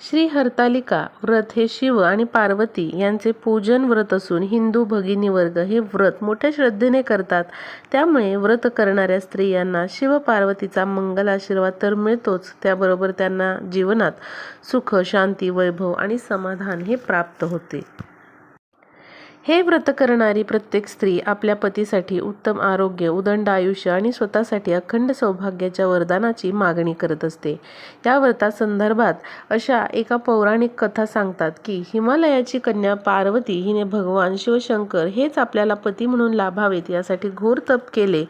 श्री हरतालिका व्रत हे शिव आणि पार्वती यांचे पूजन व्रत असून हिंदू भगिनी वर्ग हे व्रत मोठ्या श्रद्धेने करतात. त्यामुळे व्रत करणाऱ्या स्त्रियांना शिव पार्वतीचा मंगल आशीर्वाद तर मिळतोच. त्याबरोबर त्यांना जीवनात सुख शांती वैभव आणि समाधान हे प्राप्त होते. हे व्रत करणारी प्रत्येक स्त्री आपल्या पतीसाठी उत्तम आरोग्य उदंड आयुष्य आणि स्वतःसाठी अखंड सौभाग्याच्या वरदानाची मागणी करत असते. या व्रतासंदर्भात अशा एका पौराणिक कथा सांगतात की हिमालयाची कन्या पार्वती हिने भगवान शिवशंकर हेच आपल्याला पती म्हणून लाभावेत यासाठी घोर तप केले.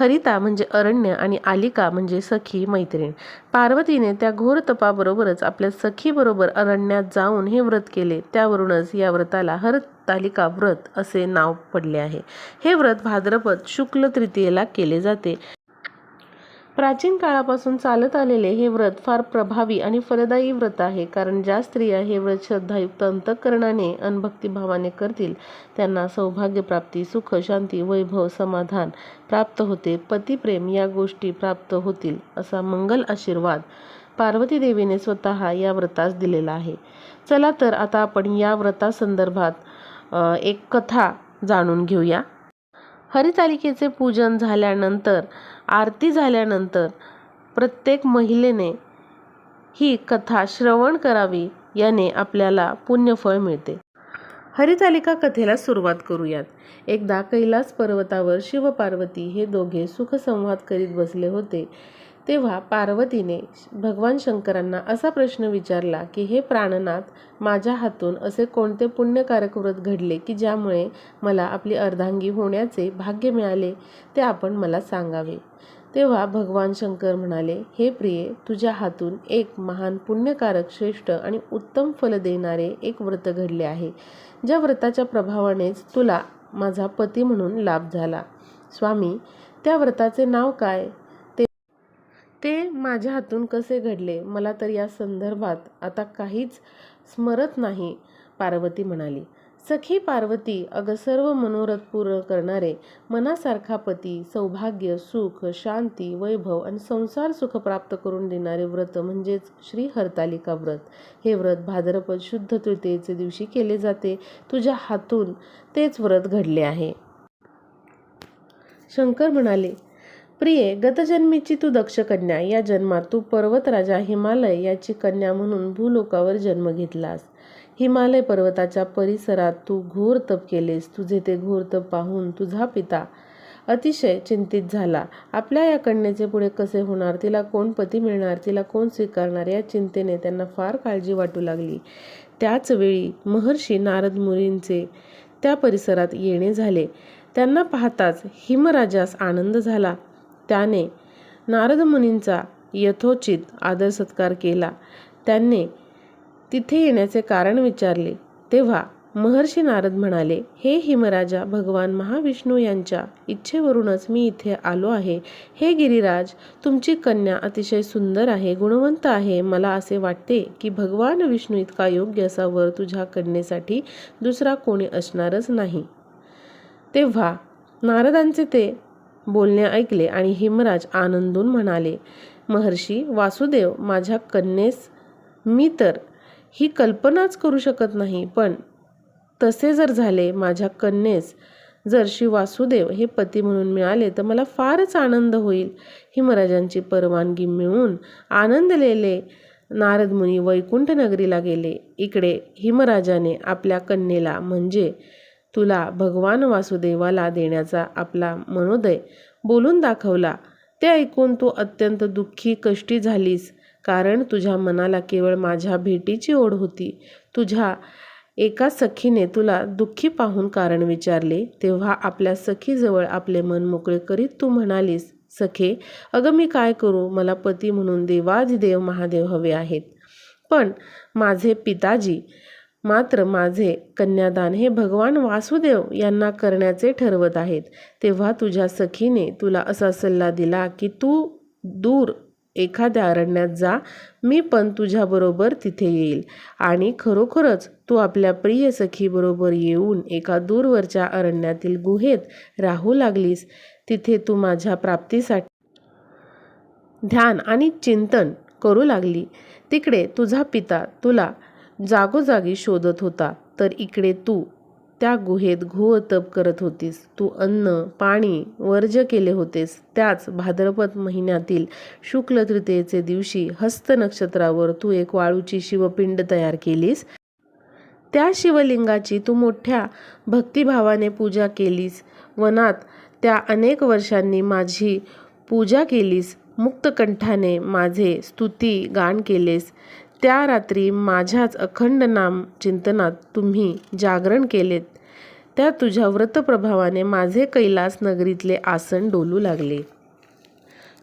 हरिता म्हणजे अरण्य आणि आलिका म्हणजे सखी मैत्रीण. पार्वतीने त्या घोर तपाबरोबरच आपल्या सखीबरोबर अरण्यात जाऊन हे व्रत केले. त्यावरूनच या व्रताला हर तालिका व्रत असे नाव पडले आहे. हे व्रत भाद्रपद शुक्ल तृतीयेला केले जाते. प्राचीन काळापासून चालत आलेले हे व्रत फार प्रभावी आणि फलदायी व्रत आहे कारण ज्या स्त्रिया हे व्रत श्रद्धायुक्त अंतःकरणाने अनभक्तिभावाने करतील त्यांना सौभाग्यप्राप्ती सुख शांती वैभव समाधान प्राप्त होते पतिप्रेम या गोष्टी प्राप्त होतील असा मंगल आशीर्वाद पार्वती देवीने स्वतः या व्रतास दिलेला आहे. चला तर आता आपण या व्रतासंदर्भात एक कथा जाणून घेऊया. हरितालिकेचे पूजन झाल्यानंतर आरती झाल्यानंतर प्रत्येक महिलेने ही कथा श्रवण करावी याने आपल्याला पुण्यफळ मिळते. हरितालिका कथेला सुरुवात करूयात. एकदा कैलास पर्वतावर शिवपार्वती हे दोघे सुखसंवाद करीत बसले होते. तेव्हा पार्वतीने भगवान शंकरांना असा प्रश्न विचारला की हे प्राणनाथ माझ्या हातून असे कोणते पुण्यकारक व्रत घडले की ज्यामुळे मला आपली अर्धांगी होण्याचे भाग्य मिळाले? ते आपण मला सांगावे. तेव्हा भगवान शंकर म्हणाले हे प्रिये तुझ्या हातून एक महान पुण्यकारक श्रेष्ठ आणि उत्तम फल देणारे एक व्रत घडले आहे ज्या व्रताच्या प्रभावानेच तुला माझा पती म्हणून लाभ झाला. स्वामी त्या व्रताचे नाव काय? ते माझ्या हातून कसे घडले मला तर या संदर्भात आता काहीच स्मरत नाही पार्वती म्हणाली. सखी पार्वती अगं सर्व मनोरथ पूर्ण करणारे मनासारखा पती सौभाग्य सुख शांती वैभव आणि संसार सुख प्राप्त करून देणारे व्रत म्हणजेच श्री हरतालिका व्रत. हे व्रत भाद्रपद शुद्ध तृतीयेचे दिवशी केले जाते. तुझ्या हातून तेच व्रत घडले आहे. शंकर म्हणाले प्रिये गतजन्मीची तू दक्ष कन्या. या जन्मात तू पर्वतराजा हिमालय याची कन्या म्हणून भूलोकावर जन्म घेतलास. हिमालय पर्वताच्या परिसरात तू घोर तप केलेस. तुझे ते घोर तप पाहून तुझा पिता अतिशय चिंतित झाला. आपल्या या कन्येचे पुढे कसे होणार? तिला कोण पती मिळणार? तिला कोण स्वीकारणार? या चिंतेने त्यांना फार काळजी वाटू लागली. त्याचवेळी महर्षी नारद मुनींचे त्या परिसरात येणे झाले. त्यांना पाहताच हिमराजास आनंद झाला. त्याने नारद मुनींचा यथोचित आदर सत्कार केला. त्यांनी तिथे येण्याचे कारण विचारले. तेव्हा महर्षी नारद म्हणाले हे हिमराजा भगवान महाविष्णू यांच्या इच्छेवरूनच मी इथे आलो आहे. हे गिरिराज तुमची कन्या अतिशय सुंदर आहे गुणवंत आहे. मला असे वाटते की भगवान विष्णू इतका योग्य असा वर तुझ्या कन्येसाठी दुसरा कोणी असणारच नाही. तेव्हा नारदांचे ते बोलणे ऐकले आणि हिमराज आनंदून म्हणाले महर्षी वासुदेव माझ्या कन्येस मी तर ही कल्पनाच करू शकत नाही पण तसे जर झाले माझ्या कन्येस जर श्री वासुदेव हे पती म्हणून मिळाले तर मला फारच आनंद होईल. हिमराजांची परवानगी मिळून आनंदलेले नारदमुनी वैकुंठनगरीला वैकुंठ नगरीला गेले. इकडे हिमराजाने आपल्या कन्येला म्हणजे तुला भगवान वासुदेवाला देण्याचा आपला मनोदय बोलून दाखवला. ते ऐकून तू अत्यंत दुःखी कष्टी झालीस कारण तुझ्या मनाला केवळ माझ्या भेटीची ओढ होती. तुझ्या एका सखीने तुला दुःखी पाहून कारण विचारले तेव्हा आपल्या सखीजवळ आपले मन मोकळे करीत तू म्हणालीस सखे अगं मी काय करू? मला पती म्हणून देवाधिदेव महादेव हवे आहेत. पण माझे पिताजी मात्र माझे कन्यादान हे भगवान वासुदेव यांना करण्याचे ठरवत आहेत. तेव्हा तुझ्या सखीने तुला असा सल्ला दिला की तू दूर एखाद्या अरण्यात जा मी पण तुझ्याबरोबर तिथे येईल. आणि खरोखरच तू आपल्या प्रिय सखीबरोबर येऊन एका दूरवरच्या अरण्यातील गुहेत राहू लागलीस. तिथे तू माझ्या प्राप्तीसाठी ध्यान आणि चिंतन करू लागली. तिकडे तुझा पिता तुला जागोजागी शोधत होता. तर इकडे तू. त्या गुहेत घोर तप करत होतीस. तू अन्न पाणी वर्ज केले होतेस. त्याच भाद्रपद महिन्यातील शुक्ल तृतीयेचे दिवशी हस्त नक्षत्रावर तू एक वाळूची शिवपिंड तयार केलीस. त्या शिवलिंगाची तू मोठ्या भक्तिभावाने पूजा केलीस. वनात त्या अनेक वर्षांनी माझी पूजा केलीस. मुक्तकंठाने माझे स्तुती गान केलेस. त्या रात्री माझ्याच अखंड नाम चिंतनात तुम्ही जागरण केलेत. त्या तुझ्या व्रतप्रभावाने माझे कैलास नगरीतले आसन डोलू लागले.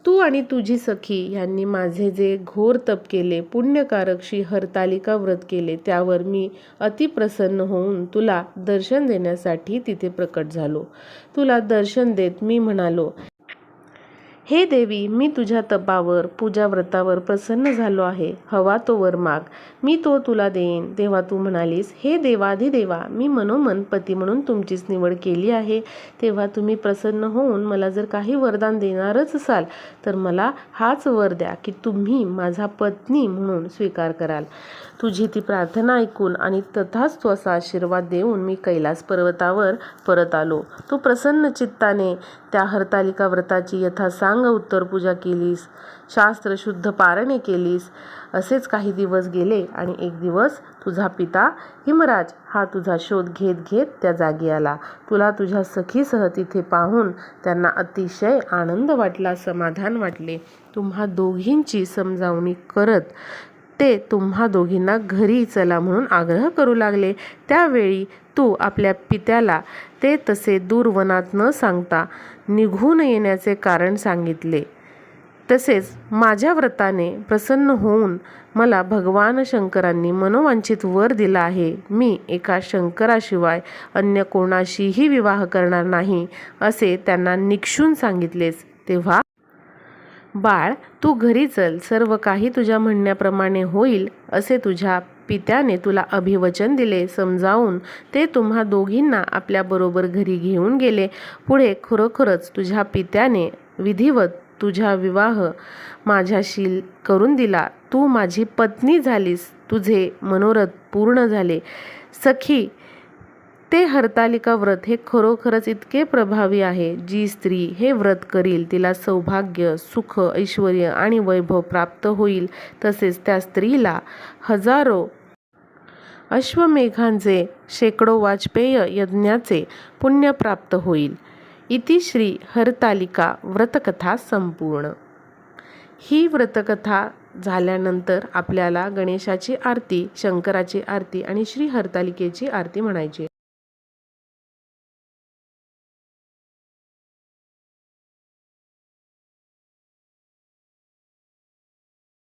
तू आणि तुझी सखी यांनी माझे जे घोर तप केले पुण्यकारकशी हरतालिका व्रत केले त्यावर मी अतिप्रसन्न होऊन तुला दर्शन देण्यासाठी तिथे प्रकट झालो. तुला दर्शन देत मी म्हणालो हे देवी मी तुझ्या तपावर पूजा व्रतावर प्रसन्न झालो आहे. हवा तो वर माग मी तो तुला देईन. तेव्हा तू म्हणालीस हे देवाधिदेवा मी मनोमन पती म्हणून तुमचीच निवड केली आहे. तेव्हा तुम्ही प्रसन्न होऊन मला जर काही वरदान देणारच असाल तर मला हाच वर द्या की तुम्ही माझा पत्नी म्हणून स्वीकार कराल. तुझी ती प्रार्थना ऐकून आणि तथाच तो असा आशीर्वाद देऊन मी कैलास पर्वतावर परत आलो. तू प्रसन्न चित्ताने त्या हरतालिका व्रताची यथा सांग अष्टांग उत्तर पूजा केलीस शास्त्र शुद्ध पारणे केलीस असेच काही दिवस गेले आणि एक दिवस तुझा पिता हिमराज हा तुझा शोध घेत घेत त्या जागी आला. तुला तुझ्या सखीसह तिथे पाहून त्यांना अतिशय आनंद वाटला समाधान वाटले. तुम्हा दोघींची समजावणी करत ते तुम्हा दोघींना घरी चला म्हणून आग्रह करू लागले. त्यावेळी तू आपल्या पित्याला ते तसे दूर वनात न सांगता निघून येण्याचे कारण सांगितले. तसेच माझ्या व्रताने प्रसन्न होऊन मला भगवान शंकरांनी मनोवांछित वर दिला आहे. मी एका शंकराशिवाय अन्य कोणाशीही विवाह करणार नाही असे त्यांना निक्षून सांगितलेस तेव्हा बाळ तू घरी चल. सर्व काही तुझ्या म्हणण्याप्रमाणे होईल असे तुझ्या पित्याने तुला अभिवचन दिले समजावून ते तुम्हा दोघींना आपल्याबरोबर घरी घेऊन गेले. पुढे खरोखरच तुझ्या पित्याने विधिवत तुझा विवाह माझ्याशी करून दिला. तू माझी पत्नी झालीस तुझे मनोरथ पूर्ण झाले. सखी ते हरतालिका व्रत हे खरोखरच इतके प्रभावी आहे. जी स्त्री हे व्रत करील तिला सौभाग्य सुख ऐश्वर आणि वैभव प्राप्त होईल. तसेच त्या स्त्रीला हजारो अश्वमेघांचे शेकडो वाजपेय यज्ञाचे पुण्य प्राप्त होईल. इति श्री हरतालिका व्रतकथा संपूर्ण. ही व्रतकथा झाल्यानंतर आपल्याला गणेशाची आरती शंकराची आरती आणि श्री हरतालिकेची आरती म्हणायची